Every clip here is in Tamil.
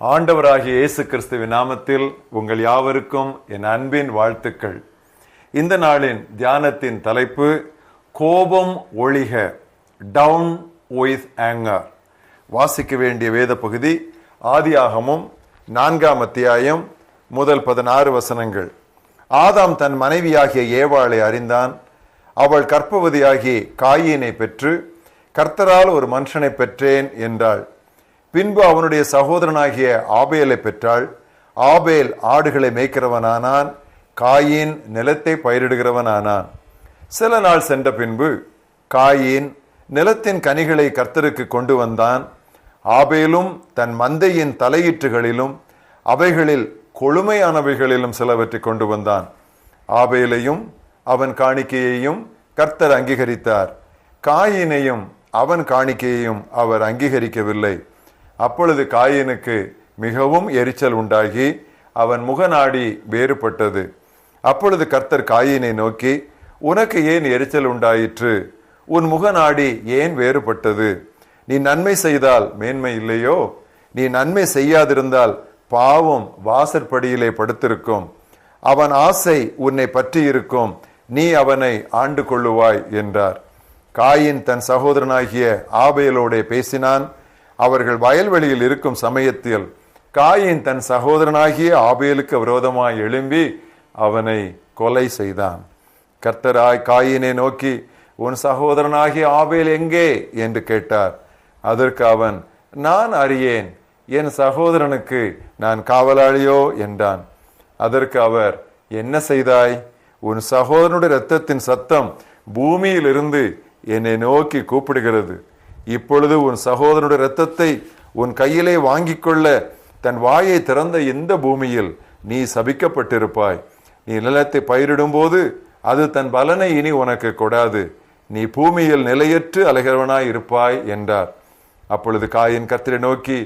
ஆண்டவராகிய இயேசு கிறிஸ்துவின் நாமத்தில் உங்கள் யாவருக்கும் என் அன்பின் வாழ்த்துக்கள். இந்த நாளின் தியானத்தின் தலைப்பு கோபம் ஒழிக டவுன் with ஆங்கர் வாசிக்க வேண்டிய வேத பகுதி ஆதியாகமும் நான்காம் அத்தியாயம் முதல் பதினாறு வசனங்கள். ஆதாம் தன் மனைவியாகிய ஏவாளை அறிந்தான். அவள் கற்பவதியாகி காயினை பெற்று கர்த்தரால் ஒரு மனுஷனை பெற்றேன் என்றாள். பின்பு அவனுடைய சகோதரனாகிய ஆபேலை பெற்றாள். ஆபேல் ஆடுகளை மேய்க்கிறவனானான் காயின் நிலத்தை பயிரிடுகிறவனானான். சில நாள் சென்ற பின்பு காயின் நிலத்தின் கனிகளை கர்த்தருக்கு கொண்டு வந்தான். ஆபேலும் தன் மந்தையின் தலையீற்றுகளிலும் அவைகளில் கொழுமையானவைகளிலும் சிலவற்றை கொண்டு வந்தான். ஆபேலையும் அவன் காணிக்கையையும் கர்த்தர் அங்கீகரித்தார். காயினையும் அவன் காணிக்கையையும் அவர் அங்கீகரிக்கவில்லை. அப்பொழுது காயினுக்கு மிகவும் எரிச்சல் உண்டாகி அவன் முகநாடி வேறுபட்டது. அப்பொழுது கர்த்தர் காயினை நோக்கி உனக்கு ஏன் எரிச்சல் உண்டாயிற்று? உன் முகநாடி ஏன் வேறுபட்டது? நீ நன்மை செய்தால் மேன்மை இல்லையோ? நீ நன்மை செய்யாதிருந்தால் பாவம் வாசற்படியிலே படுத்திருக்கும். அவன் ஆசை உன்னை பற்றி இருக்கும் நீ அவனை ஆண்டு கொள்ளுவாய் என்றார். காயின் தன் சகோதரனாகிய ஆபேலோடே பேசினான். அவர்கள் வயல்வெளியில் இருக்கும் சமயத்தில் காயின் தன் சகோதரனாகிய ஆபேலுக்கு விரோதமாய் எழும்பி அவனை கொலை செய்தான். கர்த்தராய் காயினை நோக்கி உன் சகோதரனாகிய ஆபேல் எங்கே? என்று கேட்டார். அதற்கு அவன் நான் அறியேன் என் சகோதரனுக்கு நான் காவலாளியோ? என்றான். அதற்கு அவர் என்ன செய்தாய்? உன் சகோதரனுடைய இரத்தத்தின் சத்தம் பூமியிலிருந்து என்னை நோக்கி கூப்பிடுகிறது. இப்பொழுது உன் சகோதரனுடைய இரத்தத்தை உன் கையிலே வாங்கிக் கொள்ள தன் வாயை திறந்த இந்த பூமியில் நீ சபிக்கப்பட்டிருப்பாய். நீ நிலத்தை பயிரிடும் போது அது தன் பலனை இனி உனக்கு கொடாது. நீ பூமியில் நிலையற்று அலைகிறவனாய் இருப்பாய் என்றார். அப்பொழுது காயின் கத்திரை நோக்கி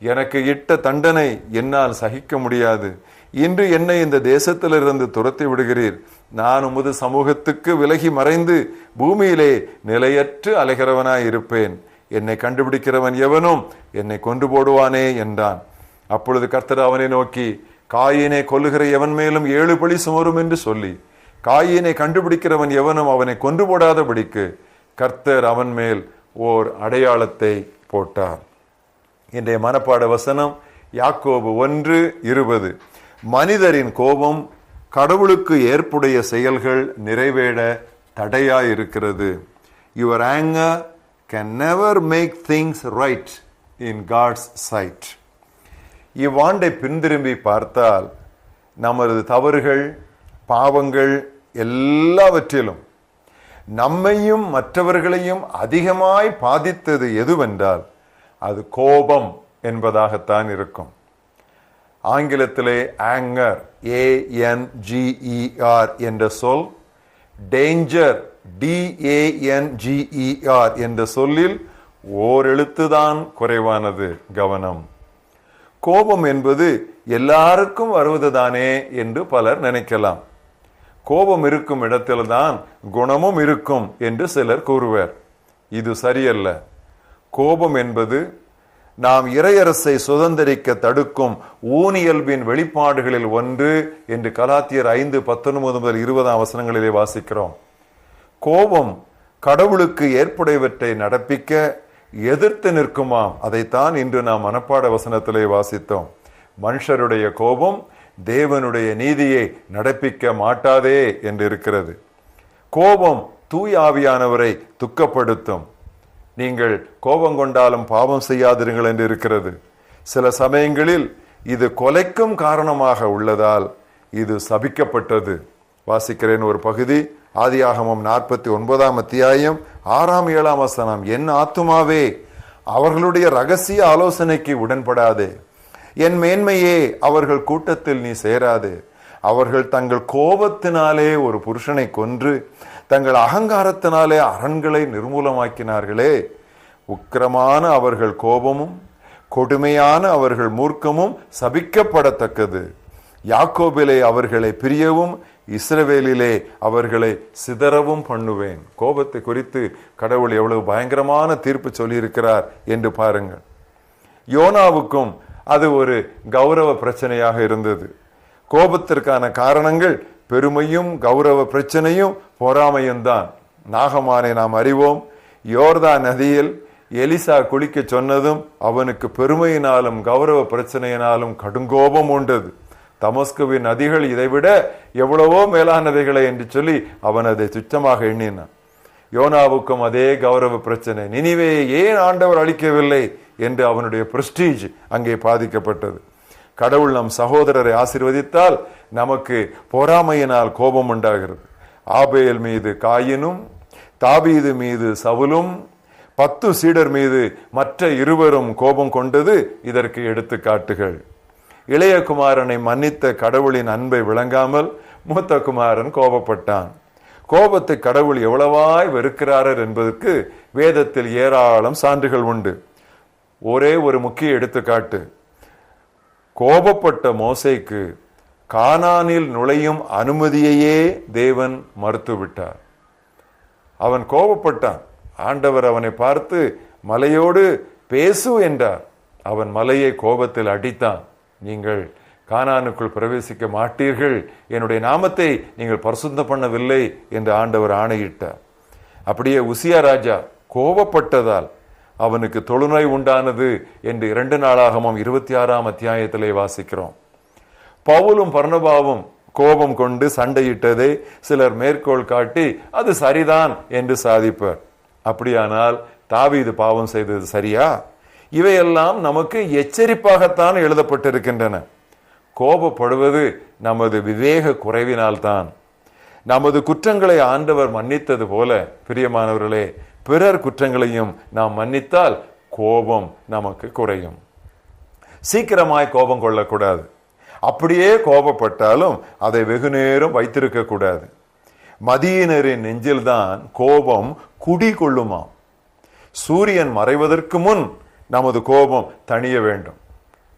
எனக்கு இட்ட தண்டனை என்னால் சகிக்க முடியாது. இன்று என்னை இந்த தேசத்திலிருந்து துரத்தி விடுகிறீர். நான் உமது சமூகத்துக்கு விலகி மறைந்து பூமியிலே நிலையற்று அலைகிறவனாய் இருப்பேன். என்னை கண்டுபிடிக்கிறவன் எவனும் என்னை கொண்டு போடுவானே என்றான். அப்பொழுது கர்த்தர் அவனை நோக்கி காயினை கொல்லுகிற எவன் மேலும் ஏழு பழி சுமரும் என்று சொல்லி காயினை கண்டுபிடிக்கிறவன் எவனும் அவனை கொண்டு போடாதபடிக்கு கர்த்தர் அவன் மேல் ஓர் அடையாளத்தை போட்டார். இன்றைய மனப்பாட வசனம் யாக்கோபு ஒன்று இருபது. மனிதரின் கோபம் கடவுளுக்கு ஏற்புடைய செயல்கள் நிறைவேற தடையாயிருக்கிறது. Your anger can never make things right in God's side இவ்வாண்டை பின்திரும்பி பார்த்தால் நமது தவறுகள் பாவங்கள் எல்லாவற்றிலும் நம்மையும் மற்றவர்களையும் அதிகமாய் பாதித்தது எதுவென்றால் அது கோபம் என்பதாகத்தான் இருக்கும். ஆங்கிலத்திலே ஆங்கர் ஏஎன்ஜிஇஆர் என்ற சொல் டேஞ்சர் டிஏஎன்ஜிஇஆர் என்ற சொல்லில் ஓர் எழுத்துதான் குறைவானது கவனம். கோபம் என்பது எல்லாருக்கும் வருவதுதானே என்று பலர் நினைக்கலாம். கோபம் இருக்கும் இடத்தில்தான் குணமும் இருக்கும் என்று சிலர் கூறுவர். இது சரியல்ல. கோபம் என்பது நாம் இறையரசை சுதந்திரிக்க தடுக்கும் ஊனியல்பின் வெளிப்பாடுகளில் ஒன்று என்று கலாத்தியர் ஐந்து பத்தொன்பது முதல் இருபதாம் வசனங்களிலே வாசிக்கிறோம். கோபம் கடவுளுக்கு ஏற்புடையவற்றை நடப்பிக்க எதிர்த்து நிற்குமாம். அதைத்தான் இன்று நாம் மனப்பாட வசனத்திலே வாசித்தோம். மனுஷருடைய கோபம் தேவனுடைய நீதியை நடப்பிக்க மாட்டாதே என்று இருக்கிறது. கோபம் தூய் ஆவியானவரை துக்கப்படுத்தும். நீங்கள் கோபம் கொண்டாலும் பாவம் செய்யாதிருங்கள் என்று இருக்கிறது. சில சமயங்களில் இது கொலைக்கும் காரணமாக உள்ளதால் இது சபிக்கப்பட்டது. வாசிக்கிறேன் ஒரு பகுதி. ஆதியாகமம் நாற்பத்தி ஒன்பதாம் அத்தியாயம் ஆறாம் ஏழாம் வசனம். என் ஆத்துமாவே அவர்களுடைய ரகசிய ஆலோசனைக்கு உடன்படாதே. என் மேன்மையே அவர்கள் கூட்டத்தில் நீ சேராது. அவர்கள் தங்கள் கோபத்தினாலே ஒரு புருஷனை கொன்று தங்கள் அகங்காரத்தினாலே அரண்களை நிர்மூலமாக்கினார்களே. உக்கிரமான அவர்கள் கோபமும் கொடுமையான அவர்கள் மூர்க்கமும் சபிக்கப்படத்தக்கது. யாக்கோபிலே அவர்களை பிரியவும் இஸ்ரவேலிலே அவர்களை சிதறவும் பண்ணுவேன். கோபத்தை குறித்து கடவுள் எவ்வளவு பயங்கரமான தீர்ப்பு சொல்லியிருக்கிறார் என்று பாருங்கள். யோனாவுக்கும் அது ஒரு கௌரவ பிரச்சனையாக இருந்தது. கோபத்திற்கான காரணங்கள் பெருமையும் கௌரவ பிரச்சனையும் பொறாமையும் தான் நாகமானை நாம் அறிவோம். யோர்தா நதியில் எலிசா குளிக்க சொன்னதும் அவனுக்கு பெருமையினாலும் கௌரவ பிரச்சனையினாலும் கடுங்கோபம் உண்டது. தமஸ்குவின் நதிகள் இதைவிட எவ்வளவோ மேலானவைகளை என்று சொல்லி அவன் அதை துச்சமாக எண்ணினான். யோனாவுக்கும் அதே கௌரவ பிரச்சனை. நினைவையை ஏன் ஆண்டவர் அளிக்கவில்லை என்று அவனுடைய பிரஸ்டீஜ் அங்கே பாதிக்கப்பட்டது. கடவுள் நம் சகோதரரை ஆசிர்வதித்தால் நமக்கு பொறாமையினால் கோபம் உண்டாகிறது. ஆபேல் மீது காயினும் தாபீது மீது சவுலும் பத்து சீடர் மீது மற்ற இருவரும் கோபம் கொண்டது இதற்கு எடுத்துக்காட்டுகள். இளைய குமாரனை மன்னித்த கடவுளின் அன்பை விளங்காமல் மூத்த குமாரன் கோபப்பட்டான். கோபத்தை கடவுள் எவ்வளவாய் வெறுக்கிறாரர் என்பதற்கு வேதத்தில் ஏராளம் சான்றுகள் உண்டு. ஒரே ஒரு முக்கிய எடுத்துக்காட்டு. கோபப்பட்ட மோசைக்கு கானானில் நுழையும் அனுமதியையே தேவன் மறுத்துவிட்டார். அவன் கோபப்பட்டான். ஆண்டவர் அவனை பார்த்து மலையோடு பேசு என்றார். அவன் மலையை கோபத்தில் அடித்தான். நீங்கள் கானானுக்குள் பிரவேசிக்க மாட்டீர்கள். என்னுடைய நாமத்தை நீங்கள் பரிசுத்தம் பண்ணவில்லை என்று ஆண்டவர் ஆணையிட்டார். அப்படியே உசியா ராஜா கோபப்பட்டதால் அவனுக்கு தொழுநோய் உண்டானது என்று இரண்டு நாளாகவும் இருபத்தி ஆறாம் அத்தியாயத்திலே வாசிக்கிறோம். பவுலும் பர்ணபாவும் கோபம் கொண்டு சண்டையிட்டதை சிலர் மேற்கோள் காட்டி அது சரிதான் என்று சாதிப்பர். அப்படியானால் தாவீது பாவம் செய்தது சரியா? இவையெல்லாம் நமக்கு எச்சரிப்பாகத்தான் எழுதப்பட்டிருக்கின்றன. கோபப்படுவது நமது விவேக குறைவினால்தான். நமது குற்றங்களை ஆண்டவர் மன்னித்தது போல பிரியமானவர்களே பிறர் குற்றங்களையும் நாம் மன்னித்தால் கோபம் நமக்கு குறையும். சீக்கிரமாய் கோபம் கொள்ளக்கூடாது. அப்படியே கோபப்பட்டாலும் அதை வெகு நேரம் வைத்திருக்க கூடாது மதியினரின் நெஞ்சில்தான் கோபம் குடி கொள்ளுமாம் சூரியன் மறைவதற்கு முன் நமது கோபம் தணிய வேண்டும்.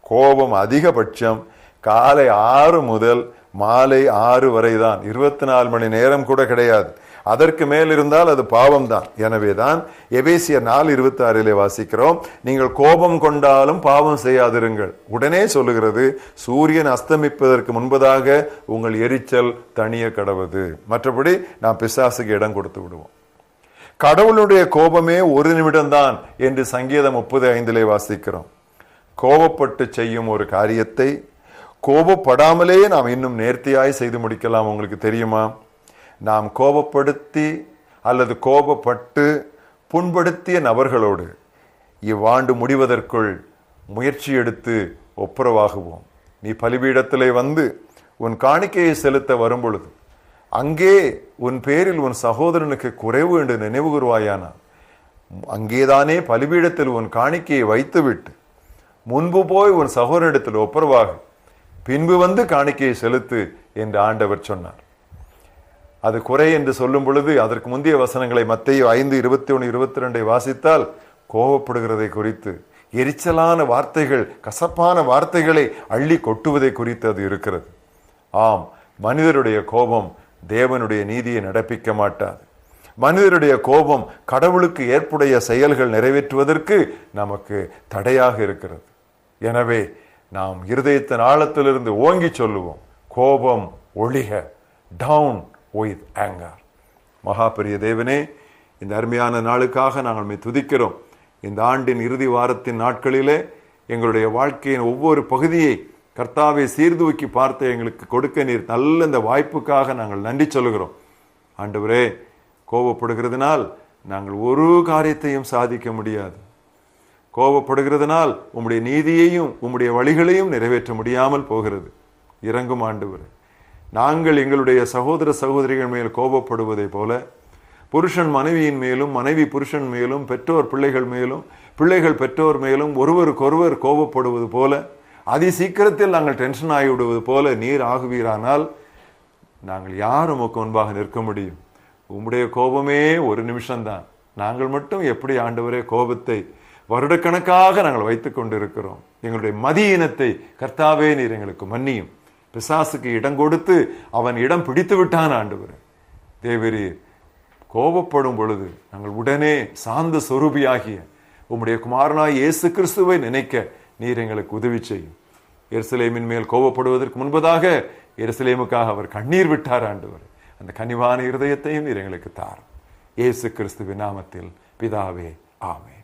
கோபம் அதிகபட்சம் காலை ஆறு முதல் மாலை ஆறு வரை தான் இருபத்தி நாலு மணி நேரம் கூட கிடையாது. அதற்கு மேல் இருந்தால் அது பாவம் தான் எனவேதான் எபேசிய நாள் இருபத்தி ஆறிலே வாசிக்கிறோம். நீங்கள் கோபம் கொண்டாலும் பாவம் செய்யாதிருங்கள். உடனே சொல்லுகிறது சூரியன் அஸ்தமிப்பதற்கு முன்பதாக உங்கள் எரிச்சல் தனிய கடவுது. மற்றபடி நாம் பிசாசுக்கு இடம் கொடுத்து விடுவோம். கடவுளுடைய கோபமே ஒரு நிமிடம்தான் என்று சங்கீதம் முப்பது ஐந்திலே வாசிக்கிறோம். கோபப்பட்டு செய்யும் ஒரு காரியத்தை கோபப்படாமலே நாம் இன்னும் நேர்த்தியாய் செய்து முடிக்கலாம். உங்களுக்கு தெரியுமா? நாம் கோபப்படுத்தி அல்லது கோபப்பட்டு புண்படுத்திய நபர்களோடு இவ்வாண்டு முடிவதற்குள் முயற்சி எடுத்து ஒப்புரவாகுவோம். நீ பலிபீடத்திலே வந்து உன் காணிக்கையை செலுத்த வரும்பொழுது அங்கே உன் பேரில் உன் சகோதரனுக்கு குறைவு என்று நினைவு கூறுவாயானா அங்கேதானே பலிபீடத்தில் உன் காணிக்கையை வைத்துவிட்டு முன்பு போய் உன் சகோதரனிடத்தில் ஒப்புரவாகு. பின்பு வந்து காணிக்கையை செலுத்து என்று ஆண்டவர் சொன்னார். அது குறை என்று சொல்லும் பொழுது அதற்கு முந்தைய வசனங்களை மத்திய ஐந்து இருபத்தி ஒன்று இருபத்தி ரெண்டை வாசித்தால் கோபப்படுகிறதை குறித்து எரிச்சலான வார்த்தைகள் கசப்பான வார்த்தைகளை அள்ளி கொட்டுவதை குறித்து அது இருக்கிறது. ஆம் மனிதருடைய கோபம் தேவனுடைய நீதியை நடப்பிக்க மாட்டாது. மனிதருடைய கோபம் கடவுளுக்கு ஏற்புடைய செயல்கள் நிறைவேற்றுவதற்கு நமக்கு தடையாக இருக்கிறது. எனவே நாம் இருதயத்தின் ஆழத்திலிருந்து ஓங்கி சொல்லுவோம். கோபம் ஒளிக டவுன் வித் ஆங்கர் மகாபெரிய தேவனே இந்த அருமையான நாளுக்காக நாங்கள் மே துதிக்கிறோம். இந்த ஆண்டின் இறுதி வாரத்தின் நாட்களிலே எங்களுடைய வாழ்க்கையின் ஒவ்வொரு பகுதியை கர்த்தாவை சீர்தூக்கி பார்த்து எங்களுக்கு கொடுக்க நீர் நல்ல இந்த வாய்ப்புக்காக நாங்கள் நன்றி சொல்லுகிறோம். ஆண்டவரே கோபப்படுகிறதுனால் நாங்கள் ஒரு காரியத்தையும் சாதிக்க முடியாது. கோபப்படுகிறதுனால் உம்முடைய நீதியையும் உம்முடைய வழிகளையும் நிறைவேற்ற முடியாமல் போகிறது. இறங்கும் ஆண்டவர். நாங்கள் எங்களுடைய சகோதர சகோதரிகள் மேல் கோபப்படுவதை போல புருஷன் மனைவியின் மேலும் மனைவி புருஷன் மேலும் பெற்றோர் பிள்ளைகள் மேலும் பிள்ளைகள் பெற்றோர் மேலும் ஒருவருக்கொருவர் கோபப்படுவது போல அதி சீக்கிரத்தில் நாங்கள் டென்ஷன் ஆகிவிடுவது போல நீர் ஆகுவீரானால் நாங்கள் யார் உமக்கு முன்பாக நிற்க முடியும்? உம்முடைய கோபமே ஒரு நிமிஷம்தான். நாங்கள் மட்டும் எப்படி ஆண்டவரே கோபத்தை வருடக்கணக்காக நாங்கள் வைத்து கொண்டிருக்கிறோம்? எங்களுடைய மதியினத்தை கர்த்தாவே நீர் எங்களுக்கு மன்னியும். பிசாசுக்கு இடம் கொடுத்து அவன் இடம் பிடித்து விட்டான் ஆண்டவர். தேவரீர் கோபப்படும் பொழுது நாங்கள் உடனே சாந்த சொரூபியாகிய உம்முடைய குமாரனாய் இயேசு கிறிஸ்துவை நினைக்க நீர் எங்களுக்கு உதவி செய்யும். எருசலேமின் மேல் கோபப்படுவதற்கு முன்பதாக எருசலேமுக்காக அவர் கண்ணீர் விட்டார் ஆண்டவர். அந்த கனிவான இருதயத்தையும் நீர் எங்களுக்கு தாரும். இயேசு கிறிஸ்துவின் நாமத்தில் பிதாவே ஆமே